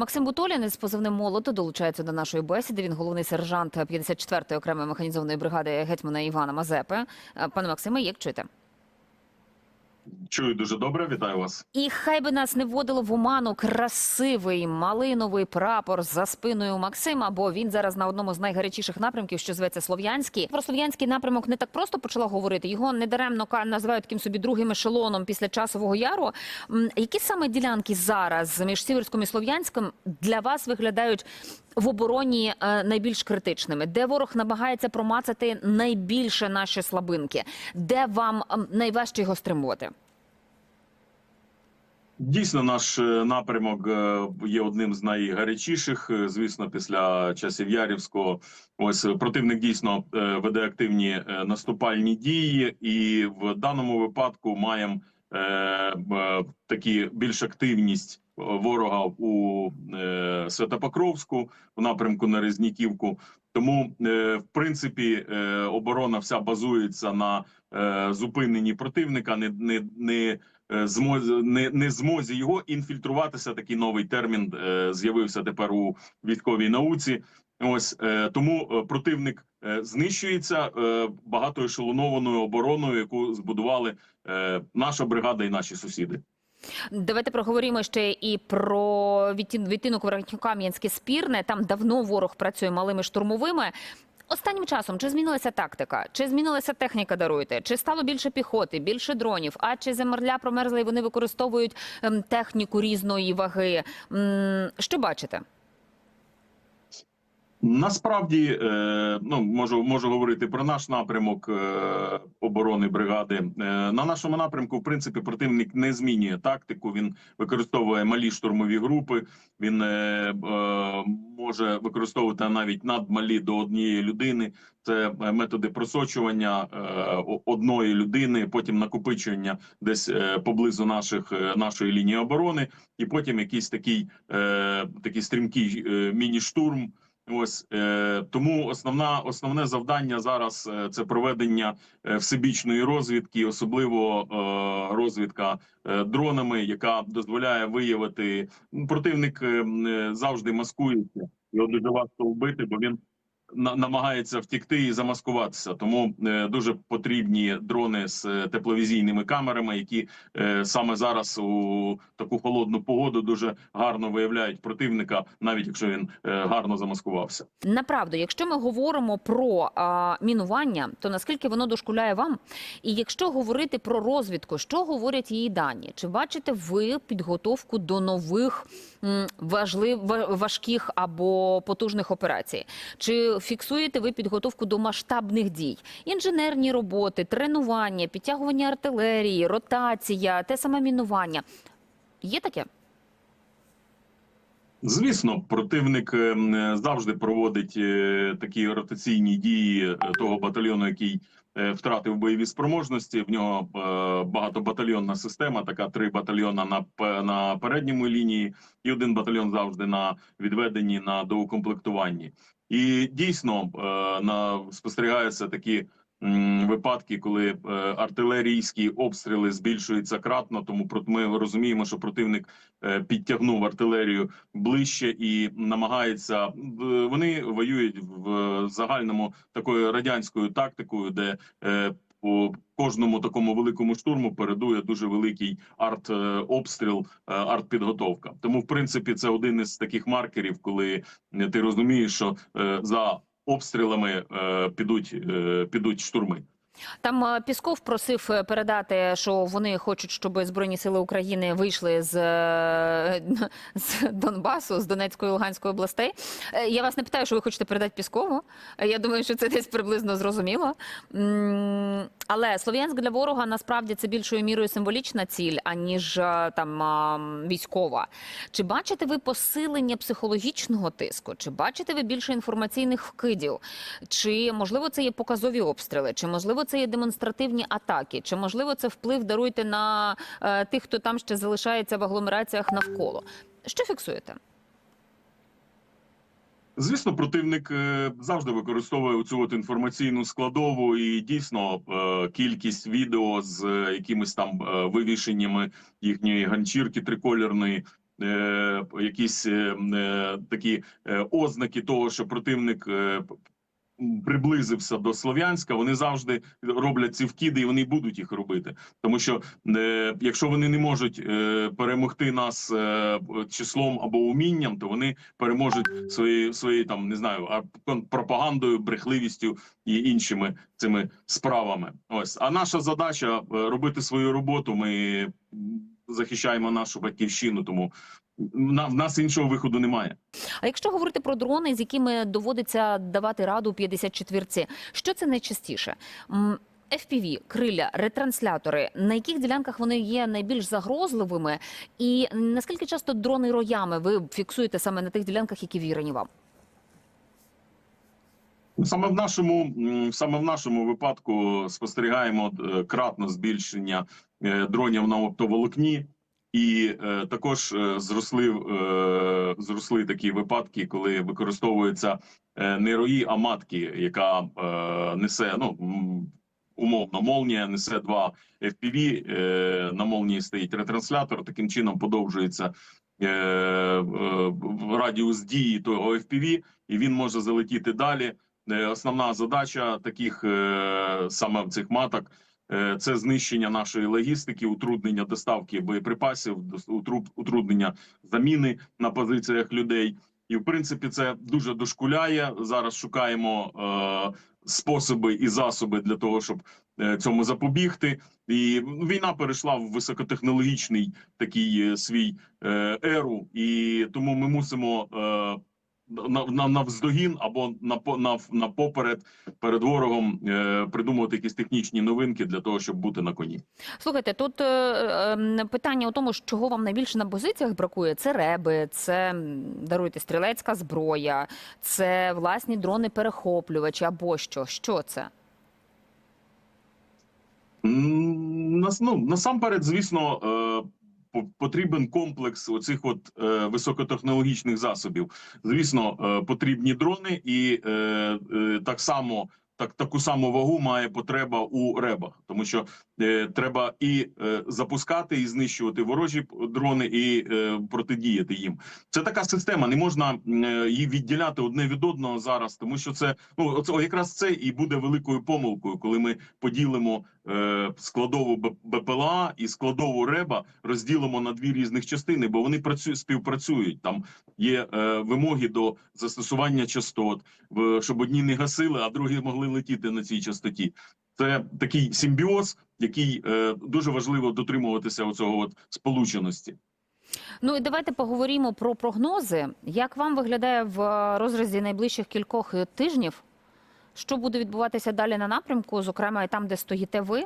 Максим Бутолін із позивним молото долучається до нашої бесіди. Він головний сержант 54-ї окремої механізованої бригади гетьмана Івана Мазепи. Е, Пане Максиме, як чуєте? Чую дуже добре, вітаю вас. І хай би нас не вводило в оману красивий малиновий прапор за спиною Максима, бо він зараз на одному з найгарячіших напрямків, що зветься Слов'янський. Про Слов'янський напрямок не так просто почала говорити. Його недаремно називають таким собі другим ешелоном після часового яру. Які саме ділянки зараз між Сіверськом і Слов'янським для вас виглядають в обороні е, найбільш критичними? Де ворог намагається промацати найбільше наші слабинки? Де вам найважче його стримувати? Дійсно, наш е, напрямок е, є одним з найгарячіших. Звісно, після часів Ярівського. Ось противник дійсно веде активні наступальні дії, і в даному випадку маємо е, такі більш активність ворога у е, Святопокровську в напрямку на Резніківку. Тому, е, в принципі, е, оборона вся базується на зупиненні противника, не не не змозі не, не змозі його інфільтруватися. Такий новий термін з'явився тепер у військовій науці. Ось тому противник знищується багатоешелонованою обороною, яку збудували наша бригада і наші сусіди. Давайте проговоримо ще і про відтін- відтинок Верхньокам'янське спірне. Там давно ворог працює малими штурмовими. Останнім часом чи змінилася тактика, чи змінилася техніка, даруйте, чи стало більше піхоти, більше дронів, а чи земерля промерзла і вони використовують ем, техніку різної ваги? Що бачите? Насправді, е, ну можу можу говорити про наш напрямок е, оборони бригади. Е, на нашому напрямку, в принципі, противник не змінює тактику. Він використовує малі штурмові групи. Він може використовувати навіть надмалі до однієї людини. Це методи просочування одної людини, потім накопичення десь поблизу наших нашої лінії оборони, і потім якийсь такий, такий стрімкий міні-штурм. Ось е, тому основна основне завдання зараз е, це проведення е, всебічної розвідки, особливо е, розвідка е, дронами, яка дозволяє виявити противник е, е, завжди маскується. Його дуже важко вбити, бо він намагається втікти і замаскуватися. Тому е, дуже потрібні дрони з е, тепловізійними камерами, які е, саме зараз у таку холодну погоду дуже гарно виявляють противника, навіть якщо він гарно замаскувався. Направду, якщо ми говоримо про а, мінування, то наскільки воно дошкуляє вам? І якщо говорити про розвідку, що говорять її дані? Чи бачите ви підготовку до нових важлив, важких або потужних операцій? Чи фіксуєте ви підготовку до масштабних дій? Інженерні роботи, тренування, підтягування артилерії, ротація, те саме мінування? Є таке? Звісно, противник е, е, завжди проводить е, такі ротаційні дії того батальйону, який втратив бойові спроможності. В нього багатобатальйонна система, така три батальйона на на передньому лінії, і один батальйон завжди на відведенні на доукомплектуванні. І дійсно е, на спостерігаються такі випадки, коли е, артилерійські обстріли збільшуються кратно. Тому ми розуміємо, що противник е, підтягнув артилерію ближче і намагається. Вони воюють в загальному такою радянською тактикою, де е, по кожному такому великому штурму передує дуже великий арт-обстріл, арт-підготовка. Тому, в принципі, це один із таких маркерів, коли е, ти розумієш, що е, за обстрілами е, підуть, е, підуть штурми. Там е, Пісков просив е, передати, що вони хочуть, щоб Збройні сили України вийшли з, е, з Донбасу, з Донецької і Луганської областей. Я вас не питаю, що ви хочете передати Піскову. Я думаю, що це десь приблизно зрозуміло. Але Слов'янськ для ворога насправді це більшою мірою символічна ціль, аніж там військова. Чи бачите ви посилення психологічного тиску? Чи бачите ви більше інформаційних вкидів? Чи можливо це є показові обстріли? Чи можливо це є демонстративні атаки? Чи можливо це вплив даруйте на е, тих, хто там ще залишається в агломераціях навколо? Що фіксуєте? Звісно, противник е, завжди використовує цю от інформаційну складову, і дійсно е, кількість відео з е, якимись там вивішеннями їхньої ганчірки трикольорної е, якісь такі ознаки того, що противник приблизився до Слов'янська, вони завжди роблять ці вкиди, і вони будуть їх робити. Тому що е, якщо вони не можуть е, перемогти нас е, числом або умінням, то вони переможуть свої свої там не знаю, пропагандою, брехливістю і іншими цими справами. Ось а наша задача е, робити свою роботу. Ми захищаємо нашу батьківщину, тому в нас іншого виходу немає. А якщо говорити про дрони, з якими доводиться давати раду 54-ці, що це найчастіше? FPV, криля, ретранслятори. На яких ділянках вони є найбільш загрозливими? І наскільки часто дрони роями ви фіксуєте саме на тих ділянках, які вірені вам? Саме в нашому саме в нашому випадку спостерігаємо е, кратно збільшення е, дронів на оптоволокні, і е, також е, зросли е, зросли такі випадки, коли використовується е, не рої, а матки, яка е, несе ну умовно молнія, несе два FPV, е, на молнії стоїть ретранслятор. Таким чином подовжується е, е, радіус дії того FPV, і він може залетіти далі. Е, Основна задача таких е, саме цих маток це знищення нашої логістики, утруднення доставки боєприпасів, утруднення заміни на позиціях людей. І в принципі це дуже дошкуляє. Зараз шукаємо е, способи і засоби для того, щоб е, цьому запобігти. І війна перейшла в високотехнологічний такий е, свій е, еру, і тому ми мусимо. Е, на, на навздогін або на на, на поперед перед ворогом е, придумувати якісь технічні новинки для того, щоб бути на коні. Слухайте, тут е, е, питання у тому, чого вам найбільше на позиціях бракує. Це реби, це даруйте стрілецька зброя, це власні дрони-перехоплювачі або що. Що це? Нас, ну, насамперед, звісно, е, потрібен комплекс оцих от е, високотехнологічних засобів. Звісно, е, потрібні дрони, і е, е, так само так таку саму вагу має потреба у ребах, тому що треба і е, запускати, і знищувати ворожі дрони, і е, протидіяти їм. Це така система. Не можна е, її відділяти одне від одного зараз, тому що це ну оце о, якраз це і буде великою помилкою, коли ми поділимо е, складову БПЛА і складову РЕБа розділимо на дві різних частини, бо вони працюють співпрацюють. Там є е, вимоги до застосування частот, щоб одні не гасили, а другі могли летіти на цій частоті. Це такий симбіоз, який е, дуже важливо дотримуватися оцього от сполученості. Ну і давайте поговоримо про прогнози. Як вам виглядає в е, розрізі найближчих кількох е, тижнів? Що буде відбуватися далі на напрямку, зокрема і там, де стоїте ви?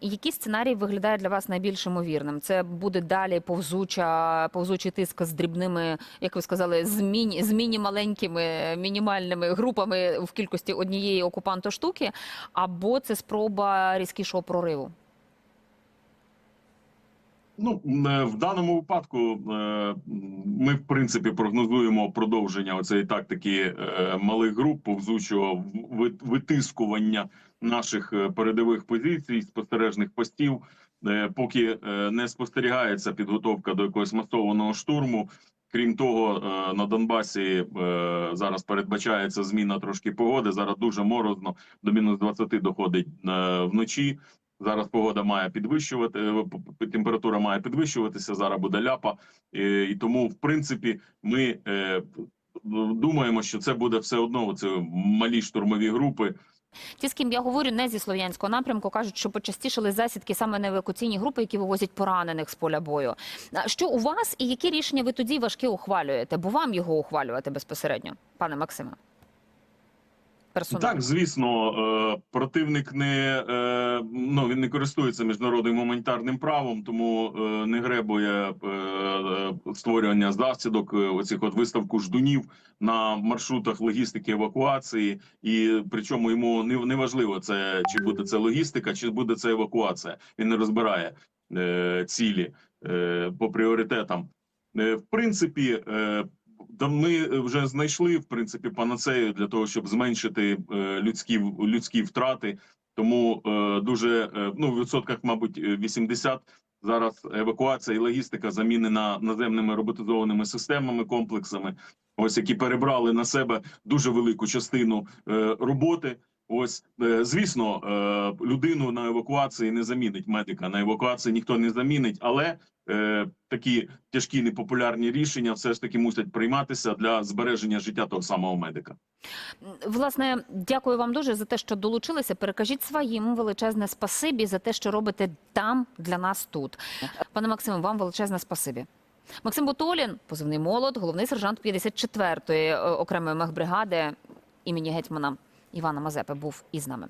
Який сценарій виглядає для вас найбільш ймовірним? Це буде далі повзуча, повзучий тиск з дрібними, як ви сказали, з міні, з міні-маленькими мінімальними групами в кількості однієї окупантоштуки, або це спроба різкішого прориву? Ну е, в даному випадку е, ми в принципі прогнозуємо продовження оцеї тактики е, малих груп повзучого витискування наших е, передових позицій, спостережних постів, е, поки е, не спостерігається підготовка до якогось масованого штурму. Крім того, на Донбасі зараз передбачається зміна трошки погоди. Зараз дуже морозно, до мінус 20 доходить вночі. Зараз погода має підвищувати, температура має підвищуватися. Зараз буде ляпа, і, тому, в принципі, ми думаємо, що це буде все одно. Це малі штурмові групи. Ті, з ким я говорю, не зі слов'янського напрямку, кажуть, що почастішили засідки саме на евакуаційні групи, які вивозять поранених з поля бою. Що у вас і які рішення ви тоді важкі ухвалюєте? Бо вам його ухвалювати безпосередньо, пане Максиме? Персонально. Так, звісно, е, противник не е, ну він не користується міжнародним гуманітарним правом, тому е, не гребує створювання засідок, оцих от виставку ждунів на маршрутах логістики евакуації, і причому йому не, важливо це чи буде це логістика, чи буде це евакуація. Він не розбирає цілі по пріоритетам. В принципі, е, та ми вже знайшли в принципі панацею для того, щоб зменшити е, людські людські втрати. Тому е, дуже е, ну в відсотках, мабуть, 80 зараз евакуація і логістика замінена наземними роботизованими системами, комплексами, ось які перебрали на себе дуже велику частину е, роботи. Ось е, звісно, е, людину на евакуації не замінить медика. На евакуації ніхто не замінить, але е, такі тяжкі непопулярні рішення все ж таки мусять прийматися для збереження життя того самого медика. Власне, дякую вам дуже за те, що долучилися. Перекажіть своїм величезне спасибі за те, що робите там для нас тут. Пане Максиме, вам величезне спасибі. Максим Бутолін, позивний молод, головний сержант 54-ї е, окремої мехбригади імені гетьмана Івана Мазепи, був із нами.